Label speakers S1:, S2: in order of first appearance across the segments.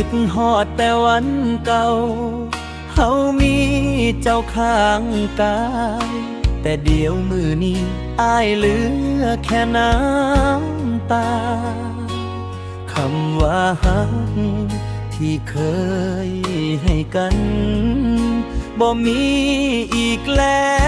S1: ิดหอดแต่วันเก่า เฮามีเจ้าข้างกาย แต่เดี๋ยวมือนี้อายเหลือแค่น้ำตา คำว่าฮักที่เคยให้กัน บ่มีอีกแล้ว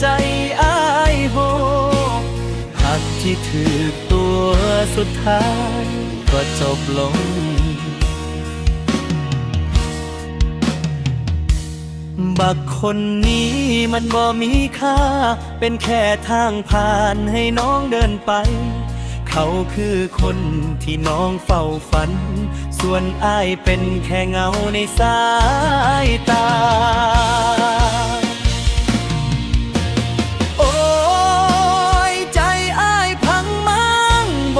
S1: ใจอายโหหักที่ถือตัวสุดท้าย ก็จบลง บักคนนี้มันบ่มีค่า เป็นแค่ทางผ่านให้น้องเดินไป เขาคือคนที่น้องเฝ้าฝัน ส่วนอ้ายเป็นแค่เงาในสายตา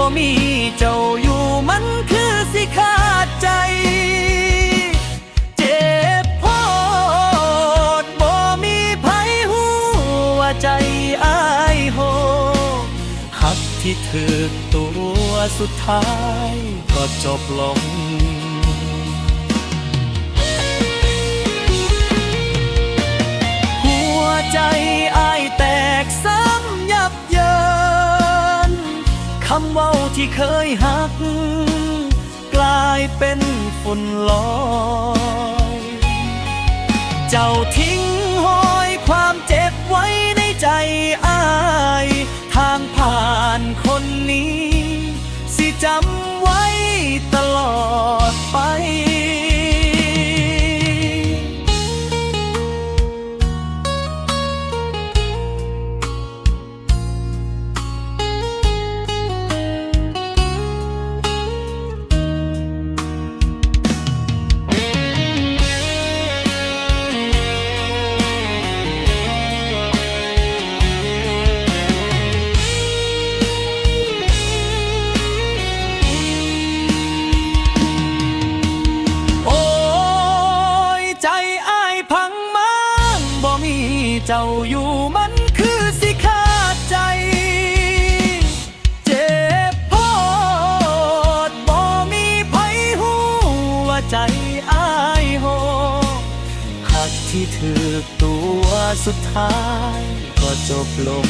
S1: ่มีเจ้าอยู่มันคือสิขาดใจ เจ็บพอดบ่มีไผหูว่าใจอายโหหักที่ถึกตัวสุดท้ายก็จบลง ที่เคยหัก กลายเป็นฝุ่นลอย เจ้าทิ้งห้อยความเจ็บไว้ในใจอ้าย ทางผ่านคนนี้ สิจำไว้ตลอดไป เจ้าอยู่มันคือสิขาดใจ เจ็บพอดบ่มีไผหูว่าใจอ้ายโหหักที่ถือตัวสุดท้ายก็จบลง